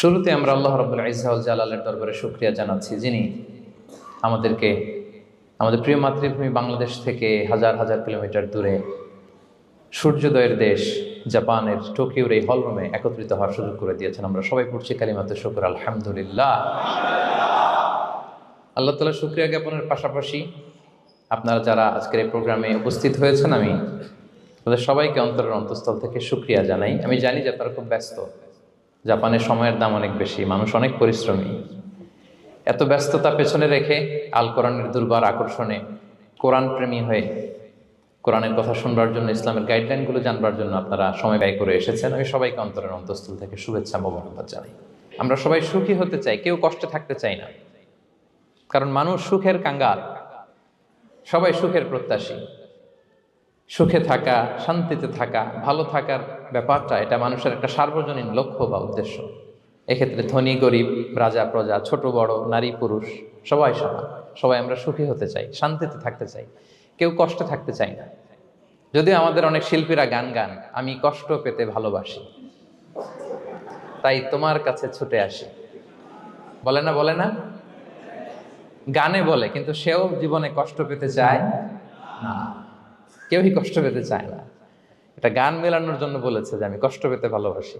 শুরুতে আমরা আল্লাহ রব্বুল ইজাউল জালালের দরবারে শুক্রিয়া জানাচ্ছি। যিনি আমাদেরকে, আমাদের প্রিয় মাতৃভূমি বাংলাদেশ থেকে হাজার হাজার কিলোমিটার দূরে সূর্যোদয়ের দেশ জাপানের টোকিওর এই হলরুমে একত্রিত হওয়ার সুযোগ করে দিয়েছেন। আমরা সবাই পড়ছি কালিমাতে শুক্র, আলহামদুলিল্লাহ। আল্লাহ তালা শুক্রিয়া জ্ঞাপনের পাশাপাশি আপনারা যারা আজকের এই প্রোগ্রামে উপস্থিত হয়েছেন, আমি তাদের সবাইকে অন্তরের অন্তঃস্থল থেকে শুক্রিয়া জানাই। আমি জানি যে আপনারা খুব ব্যস্ত। জাপানের সময়ের দাম অনেক বেশি, মানুষ অনেক পরিশ্রমী। এত ব্যস্ততা পেছনে রেখে আল কোরআনের দুর্বার আকর্ষণে কোরআন প্রেমী হয়ে কোরআনের কথা শুনবার জন্য, ইসলামের গাইডলাইনগুলো জানবার জন্য আপনারা সময় ব্যয় করে এসেছেন। আমি সবাইকে অন্তরের অন্তঃস্থল থেকে শুভেচ্ছা মোবারকবাদ জানাই। আমরা সবাই সুখী হতে চাই, কেউ কষ্টে থাকতে চাই না। কারণ মানুষ সুখের কাঙ্গাল, সবাই সুখের প্রত্যাশী। সুখে থাকা, শান্তিতে থাকা, ভালো থাকার ব্যাপারটা এটা মানুষের একটা সার্বজনীন লক্ষ্য বা উদ্দেশ্য। এক্ষেত্রে ধনী, গরিব, রাজা, প্রজা, ছোট, বড়, নারী, পুরুষ, সবাই সমান। সবাই আমরা সুখী হতে চাই, শান্তিতে থাকতে চাই। কেউ কষ্টে থাকতে চাই না। যদিও আমাদের অনেক শিল্পীরা গান গান, আমি কষ্ট পেতে ভালোবাসি। তাই তোমার কাছে ছুটে আসি। বলে না বলে না? গানে বলে, কিন্তু সেও জীবনে কষ্ট পেতে চায় না। কেউই কষ্ট পেতে চায় না। এটা গান মেলানোর জন্য বলেছে যে আমি কষ্ট পেতে ভালোবাসি।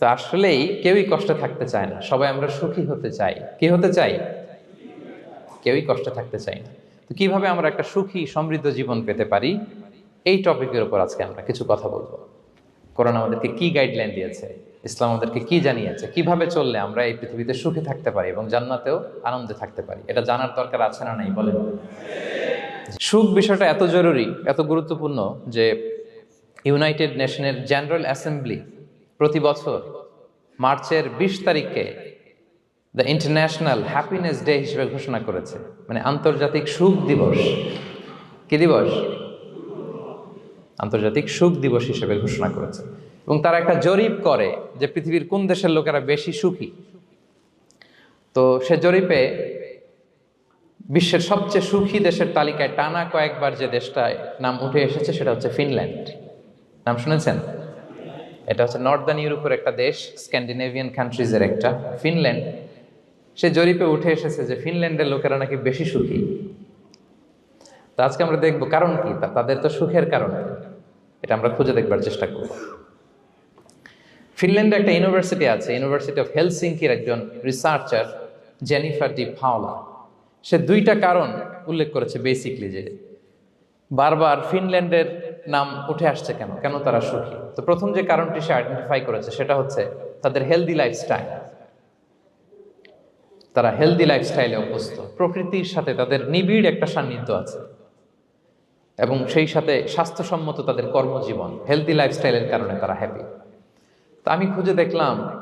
তো আসলেই কেউই কষ্টে থাকতে চায় না। সবাই আমরা সুখী হতে চাই। কি হতে চাই? কেউই কষ্টে থাকতে চাই না। তো কীভাবে আমরা একটা সুখী, সমৃদ্ধ জীবন পেতে পারি? এই টপিকের উপর আজকে আমরা কিছু কথা বলব। করোনা আমাদেরকে কি গাইডলাইন দিয়েছে? ইসলাম আমাদেরকে কি জানিয়েছে? কীভাবে চললে আমরা এই পৃথিবীতে সুখে থাকতে পারি এবং জান্নাতেও আনন্দে থাকতে পারি? এটা জানার দরকার আছে না নাই? বলেন। সুখ বিষয়টা এত জরুরি, এত গুরুত্বপূর্ণ যে ইউনাইটেড নেশনের জেনারেল অ্যাসেম্বলি প্রতি বছর মার্চের বিশ তারিখকে দ্য ইন্টারন্যাশনাল হ্যাপিনেস ডে হিসেবে ঘোষণা করেছে মানে আন্তর্জাতিক সুখ দিবস। কি দিবস? আন্তর্জাতিক সুখ দিবস হিসেবে ঘোষণা করেছে। এবং তারা একটা জরিপ করে যে পৃথিবীর কোন দেশের লোকেরা বেশি সুখী। তো সে জরিপে বিশ্বের সবচেয়ে সুখী দেশের তালিকায় টানা কয়েকবার যে দেশটায় নাম উঠে এসেছে সেটা হচ্ছে ফিনল্যান্ড। নাম শুনেছেন? এটা হচ্ছে নর্দার্ন ইউরোপের একটা দেশ, স্ক্যান্ডিনেভিয়ান কান্ট্রিজের একটা। ফিনল্যান্ড, সে জরিপে উঠে এসেছে যে ফিনল্যান্ডের লোকেরা নাকি বেশি সুখী। তা আজকে আমরা দেখব কারণ কি? তা- তাদের তো সুখের কারণ। এটা আমরা খুঁজে দেখবার চেষ্টা করব। ফিনল্যান্ডে একটা ইউনিভার্সিটি আছে, ইউনিভার্সিটি অফ হেলসিঙ্কির একজন রিসার্চার জেনিফার ডি ফাওলা সে দুইটা কারণ উল্লেখ করেছে বেসিকলি যে বারবার ফিনল্যান্ডের নাম উঠে আসছে কেন? কেন তারা সুখী? তো প্রথম যে কারণটি সে আইডেন্টিফাই করেছে সেটা হচ্ছে তাদের হেলদি লাইফস্টাইল তারা হেলদি লাইফস্টাইলে অভ্যস্ত। প্রকৃতির সাথে তাদের নিবিড় একটা সান্নিধ্য আছে। এবং সেই সাথে স্বাস্থ্যসম্মত তাদের কর্মজীবন হেলদি লাইফস্টাইলের কারণে তারা হ্যাপি তা আমি খুঁজে দেখলাম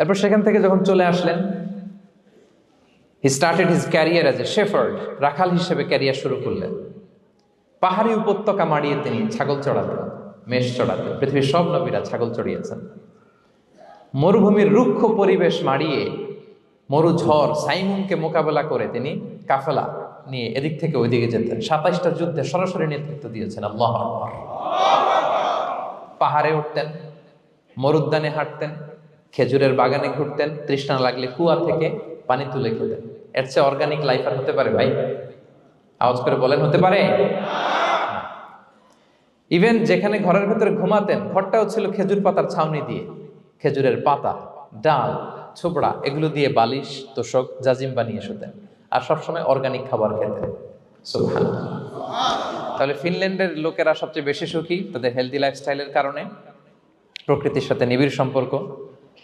এরপর সেখান থেকে যখন চলে আসলেন he started his career as a shepherd রাখাল হিসেবে ক্যারিয়ার শুরু করলেন। পাহাড়ি উপত্যকা মাড়িয়ে তিনি ছাগল চড়াতেন, মেষ চড়াতেন, পৃথিবীর সব নবীরা ছাগল চড়িয়েছেন। মরুভূমির রুক্ষ পরিবেশ মাড়িয়ে মরু ঝড় সাইমুনকে মোকাবেলা করে তিনি কাফেলা নিয়ে এদিক থেকে ওইদিকে যেতেন। সাতাইশটা যুদ্ধে সরাসরি নেতৃত্ব দিয়েছেন, আল্লাহ পাহাড়ে উঠতেন, মরুদ্যানে হাঁটতেন খেজুরের বাগানে ঘুরতেন, তৃষ্ণা লাগলে কুয়া থেকে পানি তুলে খেতেন। এর চেয়ে অর্গানিক লাইফ আর হতে পারে ভাই? আওয়াজ করে বলেন, হতে পারে? ইভেন যেখানে ঘরের ভেতরে ঘুমাতেন, ঘরটাও ছিল খেজুর পাতার ছাউনি দিয়ে। খেজুরের পাতা, ডাল, ছোবড়া, এগুলো দিয়ে বালিশ, তোষক, জাজিম বানিয়ে শুতেন। আর সবসময় অর্গানিক খাবার খেতেন। তাহলে ফিনল্যান্ডের লোকেরা সবচেয়ে বেশি সুখী তাদের হেলদি লাইফস্টাইলের কারণে। প্রকৃতির সাথে নিবিড় সম্পর্ক।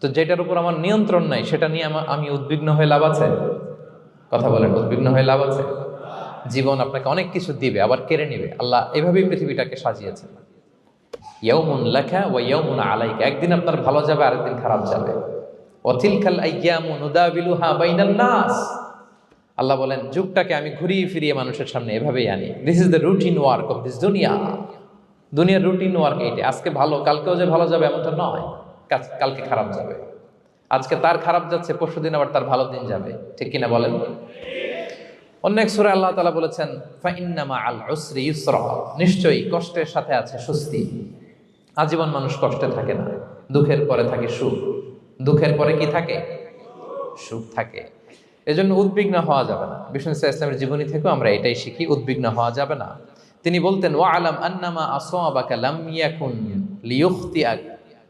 তো যেটার উপর আমার নিয়ন্ত্রণ নাই, সেটা নিয়ে আমা- উদ্বিগ্ন হয়ে লাভ আছে? কথা বলেন, উদ্বিগ্ন হয়ে লাভ আছে? জীবন আপনাকে অনেক কিছু দিবে, আবার কেড়ে নিবে। আল্লাহ এভাবেই পৃথিবীটাকে সাজিয়েছেন। ইয়াউমুন লাখা ওয়া ইয়াউমুন আলাইকা। একদিন আপনার ভালো যাবে, আরেকদিন খারাপ যাবে। অতিলকাল আইয়ামু নুদাবিলুহা বাইনান নাস। আল্লাহ বলেন, যুগটাকে আমি ঘুরিয়ে ফিরিয়ে মানুষের সামনে এভাবেই আনি। This is the routine work of this duniya দুনিয়ার রুটিন ওয়ার্ক এইটা। আজকে ভালো, কালকেও যে ভালো যাবে এমন তো নয়। কালকে খারাপ যাবে। আজকে তার খারাপ যাচ্ছে পরশু দিন আবার তার ভালো দিন যাবে। ঠিক কিনা বলেন? অন্য এক সুরে আল্লাহ তালা বলেছেন ফাইন্নামা আল উসরি ইউসরা। নিশ্চয়ই কষ্টের সাথে আছে স্বস্তি। আজীবন মানুষ কষ্টে থাকে না। দুঃখের পরে থাকে সুখ। দুঃখের পরে কি থাকে? সুখ থাকে। এজন্য উদ্বিগ্ন হওয়া যাবে না। বিষ্ণু ইসা ইসলামের জীবনী থেকেও আমরা এটাই শিখি, উদ্বিগ্ন হওয়া যাবে না। তিনি বলতেন ওয়া আলাম আন্নামা আসওয়াবাকা লাম ইয়াকুন লিয়ুখতিআক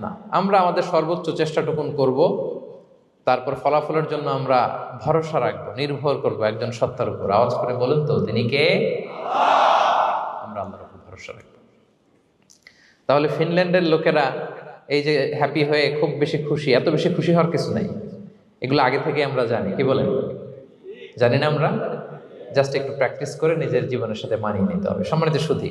না। আমরা আমাদের সর্বোচ্চ চেষ্টাটুকুন করব, তারপর ফলাফলের জন্য আমরা ভরসা রাখব, নির্ভর করব একজন সত্তার উপর। আওয়াজ করে বলুন তো, তিনি কে? আমরা আল্লাহর উপর ভরসা রাখব। তাহলে ফিনল্যান্ডের লোকেরা এই যে হ্যাপি হয়ে খুব বেশি খুশি, এত বেশি খুশি হওয়ার কিছু নাই। এগুলো আগে থেকে আমরা জানি। কি বলেন? জানি না আমরা? জাস্ট একটু প্র্যাকটিস করে নিজের জীবনের সাথে মানিয়ে নিতে হবে। সম্মানিত সুধী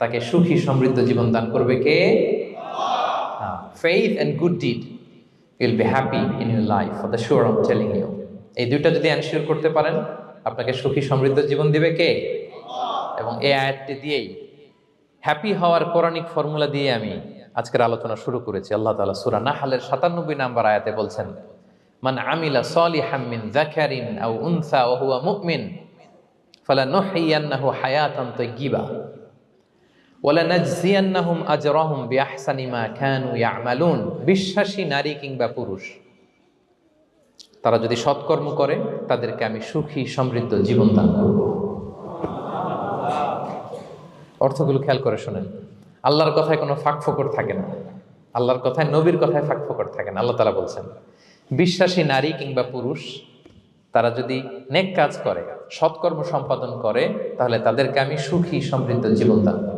তাকে সুখী সমৃদ্ধ জীবন দান করবে কে? Faith and good deed you'll be happy in your life for the sure I'm telling you এই দুইটা যদি এনশিওর করতে পারেন, আপনাকে সুখী সমৃদ্ধ জীবন দিবে কে? এবং এই আয়াতটি দিয়েই হ্যাপি হওয়ার পৌরাণিক ফর্মুলা দিয়ে আমি আজকের আলোচনা শুরু করেছি। আল্লাহ তালা সূরা নাহলের 97 নম্বর আয়াতে বলছেন, মান আমিলা সালিহাম মিন যাকারিন আও উনসা ওয়া হুয়া মুমিন ফালানুহইয়ান্নাহু হায়াতান তাইয়্যিবা বিশ্বাসী নারী কিংবা পুরুষ, তারা যদি সৎকর্ম করে, তাদেরকে আমি সুখী, সমৃদ্ধ জীবন দান করব। অর্থগুলো খেয়াল করে শোনেন। আল্লাহর কথায় কোনো ফাঁক ফোকর থাকে না। আল্লাহর কথায়, নবীর কথায় ফাঁক ফোকর থাকে না। আল্লাহ তালা বলছেন, বিশ্বাসী নারী কিংবা পুরুষ, তারা যদি নেক কাজ করে, সৎকর্ম সম্পাদন করে, তাহলে তাদেরকে আমি সুখী, সমৃদ্ধ জীবন দান করব।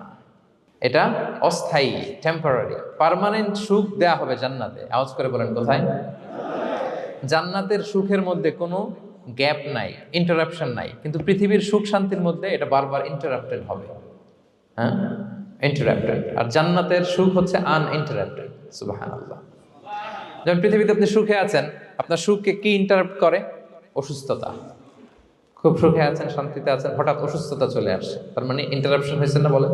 এটা অস্থায়ী টেম্পোরারি পার্মানেন্ট সুখ দেয়া হবে জান্নাতে। আওয়াজ করে বলেন, কোথায়? জান্নাতের সুখের মধ্যে কোনো গ্যাপ নাই ইন্টারাপশন নাই। কিন্তু পৃথিবীর সুখ শান্তির মধ্যে এটা বারবার ইন্টারাপ্টেড হবে। হ্যাঁ? ইন্টারাপ্টেড আর জান্নাতের সুখ হচ্ছে আনইন্টারাপ্টেড সুবহানাল্লাহ। যেমন পৃথিবীতে আপনি সুখে আছেন, আপনার সুখকে কি ইন্টারাপ্ট করে? অসুস্থতা। খুব সুখে আছেন, শান্তিতে আছেন, হঠাৎ অসুস্থতা চলে আসছে তার মানে ইন্টারাপশন হয়েছে না বলেন?